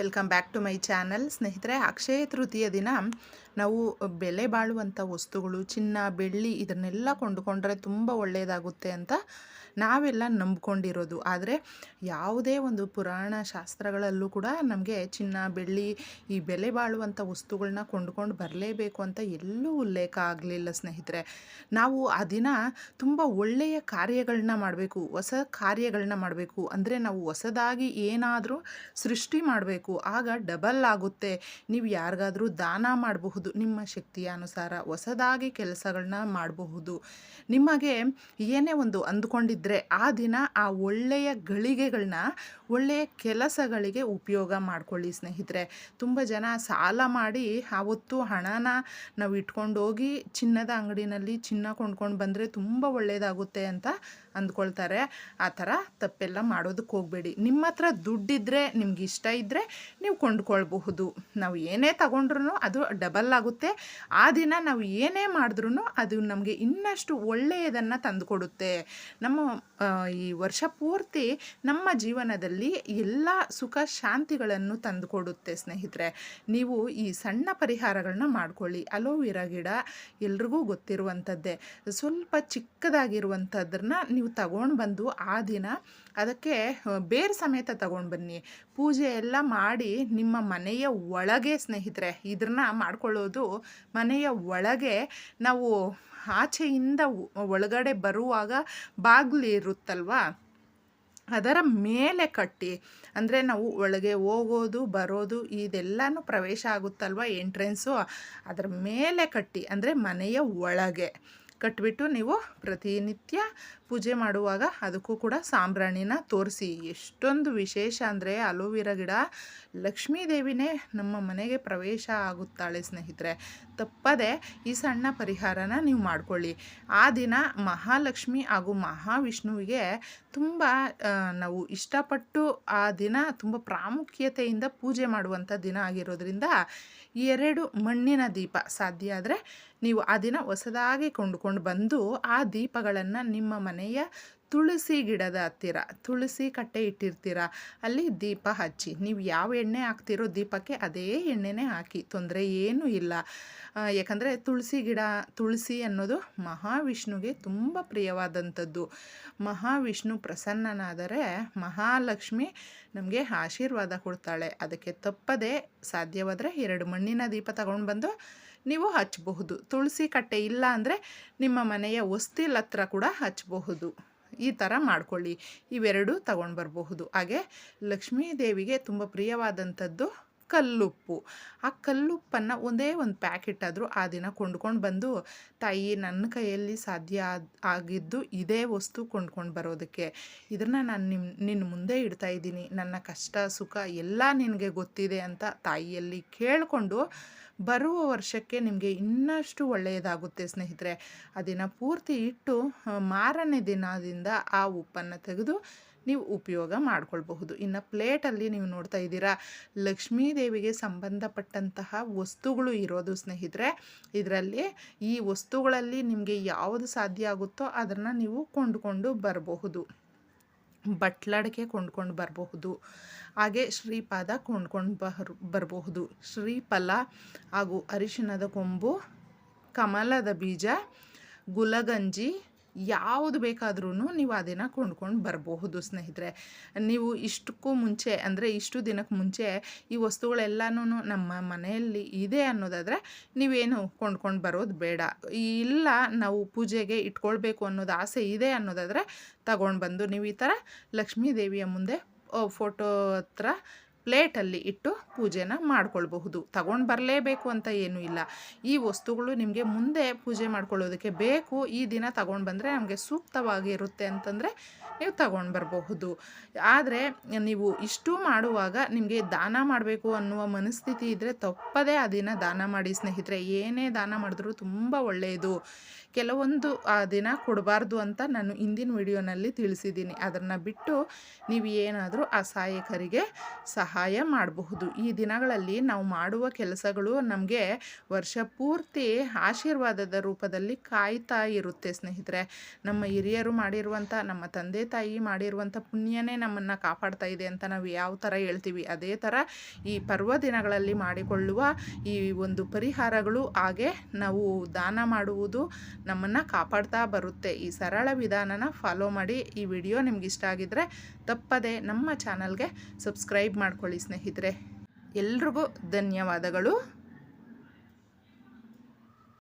Welcome back to my channel. ಸ್ನೇಹಿತರೆ, ಅಕ್ಷಯ ತೃತೀಯ ದಿನ. ನಾವು ಬೆಲೆ ಬಾಳುವಂಥ ವಸ್ತುಗಳು, ಚಿನ್ನ, ಬೆಳ್ಳಿ ಇದನ್ನೆಲ್ಲ ಕೊಂಡುಕೊಂಡ್ರೆ ತುಂಬ ಒಳ್ಳೆಯದಾಗುತ್ತೆ ಅಂತ ನಾವೆಲ್ಲ ನಂಬ್ಕೊಂಡಿರೋದು. ಆದರೆ ಯಾವುದೇ ಒಂದು ಪುರಾಣ ಶಾಸ್ತ್ರಗಳಲ್ಲೂ ಕೂಡ ನಮಗೆ ಚಿನ್ನ, ಬೆಳ್ಳಿ ಈ ಬೆಲೆ ಬಾಳುವಂಥ ವಸ್ತುಗಳನ್ನ ಕೊಂಡ್ಕೊಂಡು ಬರಲೇಬೇಕು ಅಂತ ಎಲ್ಲೂ ಉಲ್ಲೇಖ ಆಗಲಿಲ್ಲ ಸ್ನೇಹಿತರೆ. ನಾವು ಆ ದಿನ ತುಂಬ ಒಳ್ಳೆಯ ಕಾರ್ಯಗಳನ್ನ ಮಾಡಬೇಕು, ಹೊಸ ಕಾರ್ಯಗಳನ್ನ ಮಾಡಬೇಕು. ಅಂದರೆ ನಾವು ಹೊಸದಾಗಿ ಏನಾದರೂ ಸೃಷ್ಟಿ ಮಾಡಬೇಕು. ಆಗ ಡಬಲ್ ಆಗುತ್ತೆ. ನೀವು ಯಾರಿಗಾದರೂ ದಾನ ಮಾಡಬಹುದು, ನಿಮ್ಮ ಶಕ್ತಿಯ ಅನುಸಾರ ಹೊಸದಾಗಿ ಕೆಲಸಗಳನ್ನ ಮಾಡಬಹುದು. ನಿಮಗೆ ಏನೇ ಒಂದು ಅಂದ್ಕೊಂಡಿದ್ರೆ ಆ ದಿನ ಆ ಒಳ್ಳೆಯ ಗಳಿಗೆಗಳನ್ನ ಒಳ್ಳೆಯ ಕೆಲಸಗಳಿಗೆ ಉಪಯೋಗ ಮಾಡ್ಕೊಳ್ಳಿ ಸ್ನೇಹಿತರೆ. ತುಂಬ ಜನ ಸಾಲ ಮಾಡಿ ಆವತ್ತು ಹಣನ ನಾವು ಇಟ್ಕೊಂಡೋಗಿ ಚಿನ್ನದ ಅಂಗಡಿನಲ್ಲಿ ಚಿನ್ನ ಕೊಂಡ್ಕೊಂಡು ಬಂದರೆ ತುಂಬ ಒಳ್ಳೆಯದಾಗುತ್ತೆ ಅಂತ ಅಂದ್ಕೊಳ್ತಾರೆ. ಆ ಥರ ತಪ್ಪೆಲ್ಲ ಮಾಡೋದಕ್ಕೆ ಹೋಗಬೇಡಿ. ನಿಮ್ಮ ಹತ್ರ ದುಡ್ಡಿದ್ದರೆ ನಿಮ್ಗೆ ಇಷ್ಟ ಇದ್ದರೆ ನೀವು ಕೊಂಡ್ಕೊಳ್ಬಹುದು. ನಾವು ಏನೇ ತಗೊಂಡ್ರೂ ಅದು ಡಬಲ್ ಆಗುತ್ತೆ. ಆ ದಿನ ನಾವು ಏನೇ ಮಾಡಿದ್ರೂ ಅದು ನಮಗೆ ಇನ್ನಷ್ಟು ಒಳ್ಳೆಯದನ್ನು ತಂದುಕೊಡುತ್ತೆ. ನಮ್ಮ ಈ ವರ್ಷ ಪೂರ್ತಿ ನಮ್ಮ ಜೀವನದಲ್ಲಿ ಎಲ್ಲ ಸುಖ ಶಾಂತಿಗಳನ್ನು ತಂದುಕೊಡುತ್ತೆ ಸ್ನೇಹಿತರೆ. ನೀವು ಈ ಸಣ್ಣ ಪರಿಹಾರಗಳನ್ನ ಮಾಡ್ಕೊಳ್ಳಿ. ಅಲೋವೆರಾ ಗಿಡ ಎಲ್ರಿಗೂ ಗೊತ್ತಿರುವಂಥದ್ದೇ. ಸ್ವಲ್ಪ ಚಿಕ್ಕದಾಗಿರುವಂಥದ್ರನ್ನ ನೀವು ತಗೊಂಡು ಬಂದು ಆ ದಿನ ಅದಕ್ಕೆ ಬೇರೆ ಸಮೇತ ತಗೊಂಡು ಬನ್ನಿ. ಪೂಜೆ ಎಲ್ಲ ಮಾಡಿ ನಿಮ್ಮ ಮನೆಯ ಒಳಗೆ ಸ್ನೇಹಿತರೆ ಇದನ್ನ ಮಾಡ್ಕೊಳ್ಳೋದು ಮನೆಯ ಒಳಗೆ ನಾವು ಆಚೆಯಿಂದ ಒಳಗಡೆ ಬರುವಾಗ ಬಾಗಿಲು ಇರುತ್ತಲ್ವಾ? ಅದರ ಮೇಲೆ ಕಟ್ಟಿ, ಅಂದರೆ ನಾವು ಒಳಗೆ ಹೋಗೋದು, ಬರೋದು, ಇದೆಲ್ಲನೂ ಪ್ರವೇಶ ಆಗುತ್ತಲ್ವ ಎಂಟ್ರೆನ್ಸು? ಅದರ ಮೇಲೆ ಕಟ್ಟಿ, ಅಂದರೆ ಮನೆಯ ಒಳಗೆ. ಕಟ್ಬಿಟ್ಟು ನೀವು ಪ್ರತಿನಿತ್ಯ ಪೂಜೆ ಮಾಡುವಾಗ ಅದಕ್ಕೂ ಕೂಡ ಸಾಂಬ್ರಾಣಿನ ತೋರಿಸಿ. ಎಷ್ಟೊಂದು ವಿಶೇಷ ಅಂದರೆ ಅಲೋವೆರಾ ಗಿಡ ಲಕ್ಷ್ಮೀ ದೇವಿನೇ ನಮ್ಮ ಮನೆಗೆ ಪ್ರವೇಶ ಆಗುತ್ತಾಳೆ ಸ್ನೇಹಿತರೆ. ತಪ್ಪದೆ ಈ ಸಣ್ಣ ಪರಿಹಾರನ ನೀವು ಮಾಡ್ಕೊಳ್ಳಿ. ಆ ದಿನ ಮಹಾಲಕ್ಷ್ಮಿ ಹಾಗೂ ಮಹಾವಿಷ್ಣುವಿಗೆ ತುಂಬ ನಾವು ಇಷ್ಟಪಟ್ಟು ಆ ದಿನ ತುಂಬ ಪ್ರಾಮುಖ್ಯತೆಯಿಂದ ಪೂಜೆ ಮಾಡುವಂಥ ದಿನ ಆಗಿರೋದ್ರಿಂದ ಎರಡು ಮಣ್ಣಿನ ದೀಪ ಸಾಧ್ಯ ಆದರೆ ನೀವು ಆ ದಿನ ಹೊಸದಾಗಿ ಕೊಂಡುಕೊಂಡು ಬಂದು ಆ ದೀಪಗಳನ್ನು ನಿಮ್ಮ ಮನೆಯ ತುಳಸಿ ಗಿಡದ ಹತ್ತಿರ, ತುಳಸಿ ಕಟ್ಟೆ ಇಟ್ಟಿರ್ತೀರ? ಅಲ್ಲಿ ದೀಪ ಹಚ್ಚಿ. ನೀವು ಯಾವ ಎಣ್ಣೆ ಹಾಕ್ತಿರೋ ದೀಪಕ್ಕೆ ಅದೇ ಎಣ್ಣೆನೇ ಹಾಕಿ. ತೊಂದರೆ ಏನೂ ಇಲ್ಲ. ಯಾಕಂದರೆ ತುಳಸಿ ಗಿಡ, ತುಳಸಿ ಅನ್ನೋದು ಮಹಾವಿಷ್ಣುಗೆ ತುಂಬ ಪ್ರಿಯವಾದಂಥದ್ದು. ಮಹಾವಿಷ್ಣು ಪ್ರಸನ್ನನಾದರೆ ಮಹಾಲಕ್ಷ್ಮಿ ನಮಗೆ ಆಶೀರ್ವಾದ ಕೊಡ್ತಾಳೆ. ಅದಕ್ಕೆ ತಪ್ಪದೆ ಸಾಧ್ಯವಾದರೆ ಎರಡು ಮಣ್ಣಿನ ದೀಪ ತಗೊಂಡು ಬಂದು ನೀವು ಹಚ್ಚಬಹುದು ತುಳಸಿ ಕಟ್ಟೆ ಇಲ್ಲ ಅಂದರೆ ನಿಮ್ಮ ಮನೆಯ ಹೊಸ್ತಿಲ್ ಹತ್ರ ಕೂಡ ಹಚ್ಚಬಹುದು ಈ ಥರ ಮಾಡ್ಕೊಳ್ಳಿ. ಇವೆರಡು ತಗೊಂಡು ಬರಬಹುದು. ಹಾಗೆ ಲಕ್ಷ್ಮೀ ದೇವಿಗೆ ತುಂಬ ಪ್ರಿಯವಾದಂಥದ್ದು ಕಲ್ಲುಪ್ಪು. ಆ ಕಲ್ಲುಪ್ಪನ್ನು ಒಂದೇ ಒಂದು ಪ್ಯಾಕೆಟ್ ಆದರೂ ಆ ದಿನ ಕೊಂಡ್ಕೊಂಡು ಬಂದು, ತಾಯಿ ನನ್ನ ಕೈಯಲ್ಲಿ ಸಾಧ್ಯ ಆಗಿದ್ದು ಇದೇ ವಸ್ತು ಕೊಂಡ್ಕೊಂಡು ಬರೋದಕ್ಕೆ. ಇದನ್ನು ನಾನು ನಿಮ್ಮ ನಿನ್ನ ಮುಂದೆ ಇಡ್ತಾ ಇದ್ದೀನಿ. ನನ್ನ ಕಷ್ಟ, ಸುಖ ಎಲ್ಲ ನಿನಗೆ ಗೊತ್ತಿದೆ ಅಂತ ತಾಯಿಯಲ್ಲಿ ಕೇಳಿಕೊಂಡು ಬರುವ ವರ್ಷಕ್ಕೆ ನಿಮಗೆ ಇನ್ನಷ್ಟು ಒಳ್ಳೆಯದಾಗುತ್ತೆ, ಸ್ನೇಹಿತರೆ. ಆ ದಿನ ಪೂರ್ತಿ ಇಟ್ಟು ಮಾರನೇ ದಿನದಿಂದ ಆ ಉಪ್ಪನ್ನು ತೆಗೆದು ನೀವು ಉಪಯೋಗ ಮಾಡ್ಕೊಳ್ಬಹುದು. ಇನ್ನು ಪ್ಲೇಟಲ್ಲಿ ನೀವು ನೋಡ್ತಾ ಇದ್ದೀರಾ ಲಕ್ಷ್ಮೀ ದೇವಿಗೆ ಸಂಬಂಧಪಟ್ಟಂತಹ ವಸ್ತುಗಳು ಇರೋದು, ಸ್ನೇಹಿತರೆ. ಇದರಲ್ಲಿ ಈ ವಸ್ತುಗಳಲ್ಲಿ ನಿಮಗೆ ಯಾವುದು ಸಾಧ್ಯ ಆಗುತ್ತೋ ಅದನ್ನು ನೀವು ಕೊಂಡುಕೊಂಡು ಬರಬಹುದು. ಬಟ್ಲಡಿಕೆ ಕೊಂಡ್ಕೊಂಡು ಬರಬಹುದು. ಹಾಗೆ ಶ್ರೀಪಾದ ಕೊಂಡ್ಕೊಂಡು ಬರ್ ಬರಬಹುದು. ಶ್ರೀಫಲ ಹಾಗೂ ಅರಿಶಿಣದ ಕೊಂಬು, ಕಮಲದ ಬೀಜ, ಗುಲಗಂಜಿ ಯಾವುದು ಬೇಕಾದ್ರೂ ನೀವು ಅದನ್ನು ಕೊಂಡ್ಕೊಂಡು ಬರಬಹುದು, ಸ್ನೇಹಿತರೆ. ನೀವು ಇಷ್ಟಕ್ಕೂ ಮುಂಚೆ, ಅಂದರೆ ಇಷ್ಟು ದಿನಕ್ಕೆ ಮುಂಚೆ ಈ ವಸ್ತುಗಳೆಲ್ಲನೂ ನಮ್ಮ ಮನೆಯಲ್ಲಿ ಇದೆ ಅನ್ನೋದಾದರೆ ನೀವೇನು ಕೊಂಡ್ಕೊಂಡು ಬರೋದು ಬೇಡ. ಇಲ್ಲ, ನಾವು ಪೂಜೆಗೆ ಇಟ್ಕೊಳ್ಬೇಕು ಅನ್ನೋದು ಆಸೆ ಇದೆ ಅನ್ನೋದಾದರೆ ತಗೊಂಡು ಬಂದು ನೀವು ಈ ಥರ ಲಕ್ಷ್ಮೀ ದೇವಿಯ ಮುಂದೆ ಫೋಟೋ ಹತ್ರ ಪ್ಲೇಟಲ್ಲಿ ಇಟ್ಟು ಪೂಜೆನ ಮಾಡ್ಕೊಳ್ಬಹುದು. ತಗೊಂಡು ಬರಲೇಬೇಕು ಅಂತ ಏನೂ ಇಲ್ಲ. ಈ ವಸ್ತುಗಳು ನಿಮಗೆ ಮುಂದೆ ಪೂಜೆ ಮಾಡ್ಕೊಳ್ಳೋದಕ್ಕೆ ಬೇಕು. ಈ ದಿನ ತಗೊಂಡು ಬಂದರೆ ನಮಗೆ ಸೂಕ್ತವಾಗಿರುತ್ತೆ ಅಂತಂದರೆ ನೀವು ತಗೊಂಡು ಬರಬಹುದು. ಆದರೆ ನೀವು ಇಷ್ಟು ಮಾಡುವಾಗ ನಿಮಗೆ ದಾನ ಮಾಡಬೇಕು ಅನ್ನುವ ಮನಸ್ಥಿತಿ ಇದ್ದರೆ ತಪ್ಪದೇ ಆ ದಿನ ದಾನ ಮಾಡಿ. ಸ್ನೇಹಿತರೆ, ಏನೇ ದಾನ ಮಾಡಿದ್ರೂ ತುಂಬ ಒಳ್ಳೆಯದು. ಕೆಲವೊಂದು ಆ ದಿನ ಕೊಡಬಾರ್ದು ಅಂತ ನಾನು ಹಿಂದಿನ ವಿಡಿಯೋನಲ್ಲಿ ತಿಳಿಸಿದ್ದೀನಿ. ಅದನ್ನು ಬಿಟ್ಟು ನೀವು ಏನಾದರೂ ಆ ಸಹಾಯಕರಿಗೆ ಸಹಾಯ ಸಹಾಯ ಮಾಡಬಹುದು. ಈ ದಿನಗಳಲ್ಲಿ ನಾವು ಮಾಡುವ ಕೆಲಸಗಳು ನಮಗೆ ವರ್ಷ ಪೂರ್ತಿ ಆಶೀರ್ವಾದದ ರೂಪದಲ್ಲಿ ಕಾಯ್ತಾ ಇರುತ್ತೆ ಸ್ನೇಹಿತರೆ. ನಮ್ಮ ಹಿರಿಯರು ಮಾಡಿರುವಂಥ ನಮ್ಮ ತಂದೆ ತಾಯಿ ಮಾಡಿರುವಂಥ ಪುಣ್ಯನೇ ನಮ್ಮನ್ನು ಕಾಪಾಡ್ತಾ ಇದೆ ಅಂತ ನಾವು ಯಾವ ಥರ ಹೇಳ್ತೀವಿ, ಅದೇ ಥರ ಈ ಪರ್ವ ದಿನಗಳಲ್ಲಿ ಮಾಡಿಕೊಳ್ಳುವ ಈ ಒಂದು ಪರಿಹಾರಗಳು ಹಾಗೆ ನಾವು ದಾನ ಮಾಡುವುದು ನಮ್ಮನ್ನು ಕಾಪಾಡ್ತಾ ಬರುತ್ತೆ. ಈ ಸರಳ ವಿಧಾನನ ಫಾಲೋ ಮಾಡಿ ಈ ವಿಡಿಯೋ ನಿಮ್ಗೆ ಇಷ್ಟ ಆಗಿದ್ರೆ ತಪ್ಪದೆ ನಮ್ಮ ಚಾನಲ್ಗೆ ಸಬ್ಸ್ಕ್ರೈಬ್ ಮಾಡ್ಕೊಳ್ಳಿ ಸ್ನೇಹಿತರೆ. ಎಲ್ರಿಗೂ ಧನ್ಯವಾದಗಳು.